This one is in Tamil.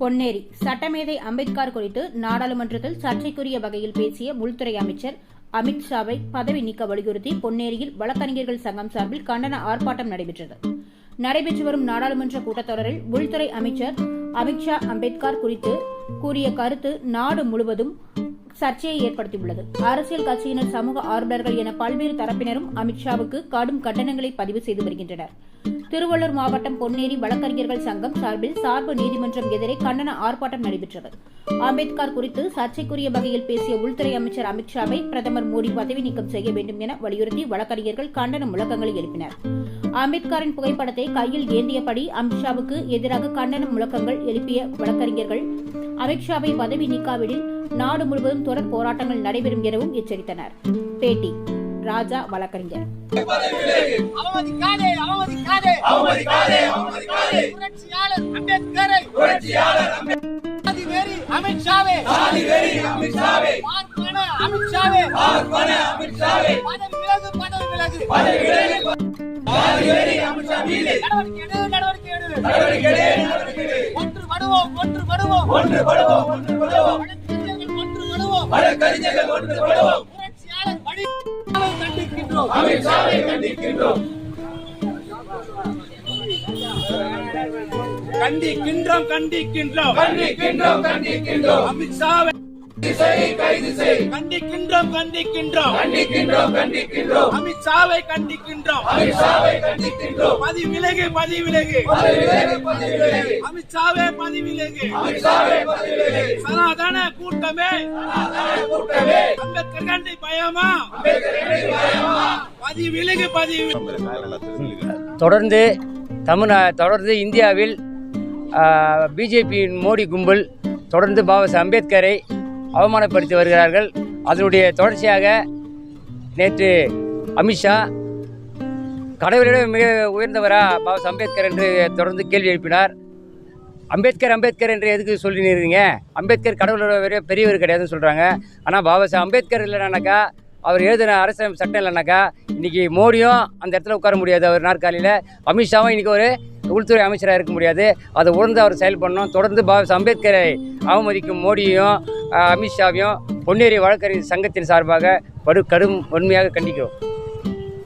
பொன்னேரி. சட்டமேதை அம்பேத்கர் குறித்து நாடாளுமன்றத்தில் சர்ச்சைக்குரிய வகையில் பேசிய உள்துறை அமைச்சர் அமித்ஷாவை பதவி நீக்க வலியுறுத்தி பொன்னேரியில் வழக்கறிஞர்கள் சங்கம் சார்பில் கண்டன ஆர்ப்பாட்டம் நடைபெற்றது. நடைபெற்று வரும் நாடாளுமன்ற கூட்டத்தொடரில் உள்துறை அமைச்சர் அமித்ஷா அம்பேத்கர் குறித்து கூறிய கருத்து நாடு முழுவதும் சர்ச்சையை ஏற்படுத்தியுள்ளது. அரசியல் கட்சியினர் சமூக ஆர்வலர்கள் என பல்வேறு தரப்பினரும் அமித்ஷாவுக்கு கடும் கண்டனங்களை பதிவு செய்து வருகின்றனர். திருவள்ளூர் மாவட்டம் பொன்னேரி வழக்கறிஞர்கள் சங்கம் சார்பில் சார்பு நீதிமன்றம் எதிரே கண்டன ஆர்ப்பாட்டம் நடைபெற்றது. அம்பேத்கர் குறித்து சர்ச்சைக்குரிய வகையில் பேசிய உள்துறை அமைச்சர் அமித்ஷாவை பிரதமர் மோடி பதவி நீக்கம் செய்ய வேண்டும் என வலியுறுத்தி வழக்கறிஞர்கள் கண்டன முழக்கங்களை எழுப்பினர். அம்பேத்கரின் புகைப்படத்தை கையில் ஏந்தியபடி அமித்ஷாவுக்கு எதிராக கண்டன முழக்கங்கள் எழுப்பிய வழக்கறிஞர்கள் அமித்ஷாவை பதவி நீக்காவிடில் நாடு முழுவதும் தொடர் போராட்டங்கள் நடைபெறும் எனவும் எச்சரித்தனர். பேட்டி ராஜா வழக்கறிஞர். அமித்ஷாவே. அமித்ஷாவே. அமித்ஷாவே. பதவி விலகு பதவி விலகு. பதவி விலகு. ஒன்றுபடுவோம் ஒன்றுபடுவோம் ஒன்றுபடுவோம் ஒன்றுபடுவோம் வழக்கறிஞர்கள் ஒன்றுபடுவோம் வழக்கறிஞர்கள் ஒன்றுபடுவோம் புரட்சியாளர் படி கண்டிக்கின்றோம். அமித்ஷாவை கண்டிக்கின்றோம். கண்டிக்கின்றோம் கண்டிக்கின்றோம். கண்டிக்கின்றோம் கண்டிக்கின்றோம். அமித்ஷாவை கண்டிக்கின்றோம் கண்டிக்கின்றோம். கண்டிக்கின்றோம் கண்டிக்கின்றோம். அமித்ஷாவை கண்டிக்கின்றோம். அமித்ஷாவை கண்டிக்கின்றோம். பதி விலகு பதி விலகு பதவி பதவி அமித்ஷாவே பதி விலகு பதவி சனாதன கூட்டமே. கூட்டமே அம்பேத்கர் கண்டி பயமா? பதி விலகு பதி விலகு. தொடர்ந்து தமிழ்நா தொடர்ந்து இந்தியாவில் பிஜேபியின் மோடி கும்பல் தொடர்ந்து பாபா அம்பேத்கரை அவமானப்படுத்தி வருகிறார்கள். அதனுடைய தொடர்ச்சியாக நேற்று அமித்ஷா கடவுளிட மிக உயர்ந்தவரா பாபா அம்பேத்கர் என்று தொடர்ந்து கேள்வி எழுப்பினார். அம்பேத்கர் அம்பேத்கர் என்று எதுக்கு சொல்லினீங்க? அம்பேத்கர் கடவுளோட பெரியவர் கிடையாதுன்னு சொல்கிறாங்க ஆனால் பாபா சாஹ் அம்பேத்கர் இல்லைனாக்கா அவர் எழுதின அரசியல் சட்டம் இல்லைனாக்கா இன்றைக்கி மோடியும் அந்த இடத்துல உட்கார முடியாது. அவர் நாற்காலியில் அமித்ஷாவும் இன்றைக்கி ஒரு உள்துறை அமைச்சராக இருக்க முடியாது. அதை உணர்ந்து அவர் செயல்படணும் தொடர்ந்து பாபா அம்பேத்கரை அவமதிக்கும் மோடியையும் அமித்ஷாவையும் பொன்னேரி வழக்கறிஞர் சங்கத்தின் சார்பாக படு கடும் வன்மையாக கண்டிக்கிறோம்.